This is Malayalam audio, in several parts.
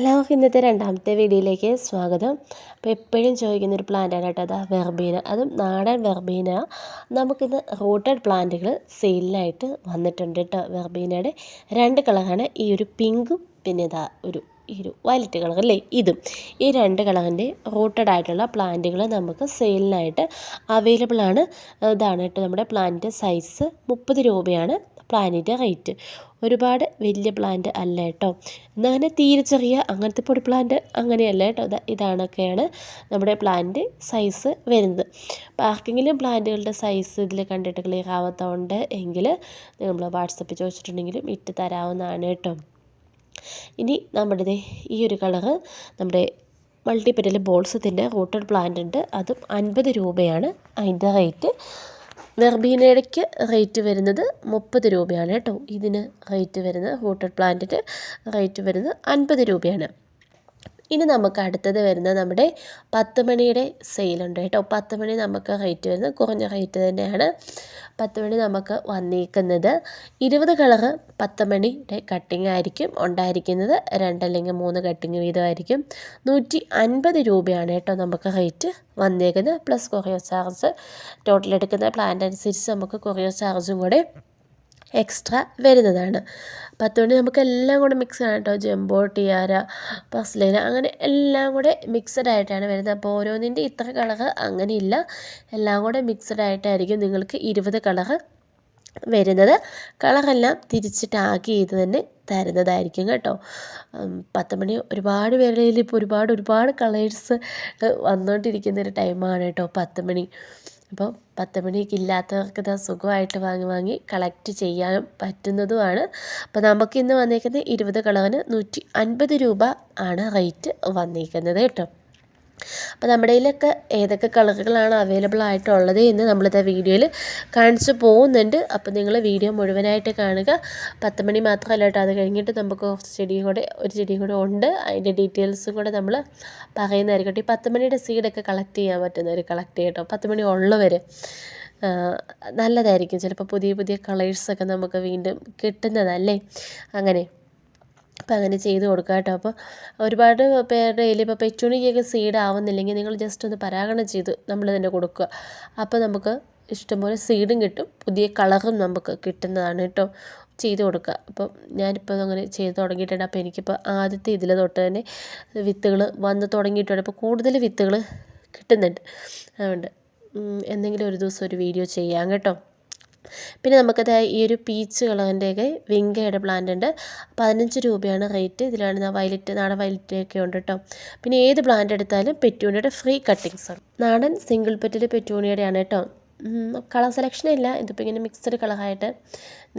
എല്ലാവർക്കും ഇന്നത്തെ രണ്ടാമത്തെ വീഡിയോയിലേക്ക് സ്വാഗതം. അപ്പോൾ എപ്പോഴും ചോദിക്കുന്ന ഒരു പ്ലാന്റാണ് കേട്ടോ അതാ വെർബീന അതും നാടൻ വെർബീന നമുക്കിന്ന് റൂട്ടഡ് പ്ലാന്റുകൾ സെയിലിനായിട്ട് വന്നിട്ടുണ്ട് കേട്ടോ. വെർബീനയുടെ രണ്ട് കളറാണ് ഈ ഒരു പിങ്കും പിന്നെ ഇതാ ഒരു ഈ ഒരു വയലറ്റ് കളർ അല്ലേ? ഇതും. ഈ രണ്ട് കളറിന്റെ റൂട്ടഡ് ആയിട്ടുള്ള പ്ലാന്റുകൾ നമുക്ക് സെയിലിനായിട്ട് അവൈലബിൾ ആണ്. ഇതാണ് കേട്ടോ നമ്മുടെ പ്ലാന്റ് സൈസ് മുപ്പത് രൂപയാണ്. പ്ലാനിന്റെ റേറ്റ്. ഒരുപാട് വലിയ പ്ലാന്റ് അല്ല കേട്ടോ. എന്നങ്ങനെ തീരെ ചെറിയ അങ്ങനത്തെ പൊടി പ്ലാന്റ് അങ്ങനെയല്ല കേട്ടോ. ഇതാണൊക്കെയാണ് നമ്മുടെ പ്ലാന്റ് സൈസ് വരുന്നത്. ആർക്കെങ്കിലും പ്ലാന്റുകളുടെ സൈസ് ഇതിൽ കണ്ടിട്ട് ക്ലിയർ ആവാത്തതുകൊണ്ട് എങ്കിൽ നമ്മൾ വാട്സപ്പിൽ ചോദിച്ചിട്ടുണ്ടെങ്കിലും ഇട്ട് തരാവുന്നതാണ് കേട്ടോ. ഇനി നമ്മുടെ ഈ ഒരു കളറ് നമ്മുടെ മൾട്ടിപ്പറ്റൽ ബോൾസത്തിന്റെ റൂട്ടഡ് പ്ലാന്റ് ഉണ്ട്. അതും അൻപത് രൂപയാണ് അതിന്റെ റേറ്റ്. വെർബീനയ്ക്ക് റേറ്റ് വരുന്നത് മുപ്പത് രൂപയാണ് കേട്ടോ. ഇതിന് റേറ്റ് വരുന്നത് ഹോട്ടൽ പ്ലാന്റിന് റേറ്റ് വരുന്നത് അൻപത് രൂപയാണ്. ഇനി നമുക്ക് അടുത്തത് വരുന്നത് നമ്മുടെ പത്ത് മണിയുടെ സെയിലുണ്ട് കേട്ടോ. പത്ത് മണി നമുക്ക് റേറ്റ് വരുന്നത് കുറഞ്ഞ റേറ്റ് തന്നെയാണ് പത്ത് മണി നമുക്ക് വന്നിരിക്കുന്നത് ഇരുപത് കളറ് പത്ത് മണിയുടെ കട്ടിങ് ആയിരിക്കും. ഉണ്ടായിരിക്കുന്നത് രണ്ടല്ലെങ്കിൽ മൂന്ന് കട്ടിങ് വീതമായിരിക്കും. നൂറ്റി അൻപത് രൂപയാണ് കേട്ടോ നമുക്ക് റേറ്റ് വന്നേക്കുന്നത്. പ്ലസ് കൊറിയർ ചാർജ് ടോട്ടൽ എടുക്കുന്ന പ്ലാൻ അനുസരിച്ച് നമുക്ക് കൊറിയർ ചാർജും കൂടെ എക്സ്ട്രാ വരുന്നതാണ്. അപ്പം അതുകൊണ്ട് നമുക്ക് എല്ലാം കൂടെ മിക്സ് ആണ് കേട്ടോ. ജംബോ ടിയാര പസ്ലേന അങ്ങനെ എല്ലാം കൂടെ മിക്സഡ് ആയിട്ടാണ് വരുന്നത്. അപ്പോൾ ഓരോന്നിന്റെ ഇത്ര കളറ് അങ്ങനെയില്ല. എല്ലാം കൂടെ മിക്സഡ് ആയിട്ടായിരിക്കും നിങ്ങൾക്ക് ഇരുപത് കളറ് വരുന്നത്. കളറെല്ലാം തിരിച്ചിട്ട് ആക്കി ചെയ്ത് തന്നെ തരുന്നതായിരിക്കും കേട്ടോ. പത്ത് മണി ഒരുപാട് പേരുടെ ഇപ്പോൾ ഒരുപാട് ഒരുപാട് കളേഴ്സ് വന്നുകൊണ്ടിരിക്കുന്ന ഒരു ടൈമാണ് കേട്ടോ പത്ത് മണി. അപ്പോൾ പത്ത് മണിക്ക് ഇല്ലാത്തവർക്ക് ഇത് സുഖമായിട്ട് വാങ്ങി വാങ്ങി കളക്ട് ചെയ്യാൻ പറ്റുന്നതുമാണ്. അപ്പോൾ നമുക്കിന്ന് വന്നേക്കുന്നത് ഇരുപത് കളവിന് നൂറ്റി അൻപത് രൂപ ആണ് റേറ്റ് വന്നിരിക്കുന്നത് കേട്ടോ. അപ്പോൾ നമ്മുടെ കയ്യിലൊക്കെ ഏതൊക്കെ കളറുകളാണ് അവൈലബിൾ ആയിട്ടുള്ളത് എന്ന് നമ്മളിത് വീഡിയോയിൽ കാണിച്ചു പോകുന്നുണ്ട്. അപ്പോൾ നിങ്ങൾ വീഡിയോ മുഴുവനായിട്ട് കാണുക. പത്ത് മണി മാത്രമല്ല കേട്ടോ അത് കഴിഞ്ഞിട്ട് നമുക്ക് കുറച്ച് ചെടിയും കൂടെ ഒരു ചെടിയും കൂടെ ഉണ്ട്. അതിന്റെ ഡീറ്റെയിൽസും കൂടെ നമ്മൾ പറയുന്നതായിരിക്കും ഈ പത്ത് മണിയുടെ സീഡൊക്കെ കളക്ട് ചെയ്യാൻ പറ്റുന്നവർ കളക്ട് ചെയ്യട്ടോ പത്ത് മണി ഉള്ളവർ നല്ലതായിരിക്കും. ചിലപ്പോൾ പുതിയ പുതിയ കളേഴ്സൊക്കെ നമുക്ക് വീണ്ടും കിട്ടുന്നതല്ലേ? അങ്ങനെ. അപ്പോൾ അങ്ങനെ ചെയ്ത് കൊടുക്കുക കേട്ടോ. അപ്പോൾ ഒരുപാട് പേരുടെ കയ്യിൽ ഇപ്പോൾ പെറ്റൂണിക്കൊക്കെ സീഡ് ആവുന്നില്ലെങ്കിൽ നിങ്ങൾ ജസ്റ്റ് ഒന്ന് പരാഗണം ചെയ്ത് നമ്മൾ തന്നെ കൊടുക്കുക. അപ്പോൾ നമുക്ക് ഇഷ്ടംപോലെ സീഡും കിട്ടും. പുതിയ കളറും നമുക്ക് കിട്ടുന്നതാണ് കേട്ടോ. ചെയ്ത് കൊടുക്കുക. അപ്പം ഞാനിപ്പോൾ അങ്ങനെ ചെയ്ത് തുടങ്ങിയിട്ടുണ്ട്. അപ്പോൾ എനിക്കിപ്പോൾ ആദ്യത്തെ ഇതിൽ തൊട്ട് തന്നെ വിത്തുകൾ വന്ന് തുടങ്ങിയിട്ടുണ്ട്. അപ്പോൾ കൂടുതൽ വിത്തുകൾ കിട്ടുന്നുണ്ട്. അതുകൊണ്ട് എന്തെങ്കിലും ഒരു ദിവസം ഒരു വീഡിയോ ചെയ്യാം കേട്ടോ. പിന്നെ നമുക്കത് ഈ ഒരു പീച്ച് കളറിന്റെയൊക്കെ വിങ്കയുടെ പ്ലാന്റ് ഉണ്ട്. പതിനഞ്ച് രൂപയാണ് റേറ്റ് ഇതിലാണ് വയലറ്റ് നാടൻ വയലറ്റ് ഒക്കെ ഉണ്ട് കേട്ടോ പിന്നെ ഏത് പ്ലാന്റ് എടുത്താലും പെറ്റൂണിയുടെ ഫ്രീ കട്ടിങ്സ് ആണ്. നാടൻ സിംഗിൾ പെറ്റിൽ പെറ്റൂണിയുടെ ആണ് കേട്ടോ കളർ സെലക്ഷൻ ഇല്ല. ഇതിപ്പോൾ ഇങ്ങനെ മിക്സഡ് കളറായിട്ട്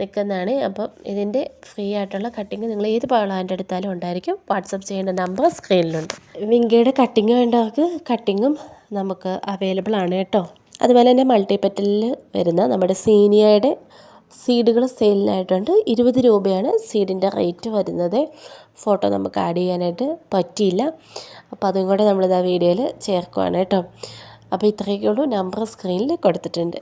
നിൽക്കുന്നതാണ് അപ്പോൾ ഇതിന്റെ ഫ്രീ ആയിട്ടുള്ള കട്ടിങ് നിങ്ങൾ ഏത് പ്ലാന്റ് എടുത്താലും ഉണ്ടായിരിക്കും. വാട്സപ്പ് ചെയ്യേണ്ട നമ്പർ സ്ക്രീനിലുണ്ട് വിങ്കയുടെ കട്ടിങ് വേണ്ടവർക്ക് കട്ടിങ്ങും നമുക്ക് അവൈലബിൾ ആണ് കേട്ടോ അതുപോലെ തന്നെ മൾട്ടിപ്പറ്റലിൽ വരുന്ന നമ്മുടെ സീനിയയുടെ സീഡുകൾ സെയിലിനായിട്ടുണ്ട്. ഇരുപത് രൂപയാണ് സീഡിന്റെ റേറ്റ് വരുന്നത്. ഫോട്ടോ നമുക്ക് ആഡ് ചെയ്യാനായിട്ട് പറ്റിയില്ല. അപ്പോൾ അതും കൂടെ നമ്മളിത് വീഡിയോയിൽ ചേർക്കുവാണ് കേട്ടോ. അപ്പോൾ ഇത്രയൊക്കെ ഉള്ളൂ. നമ്പർ സ്ക്രീനിൽ കൊടുത്തിട്ടുണ്ട്.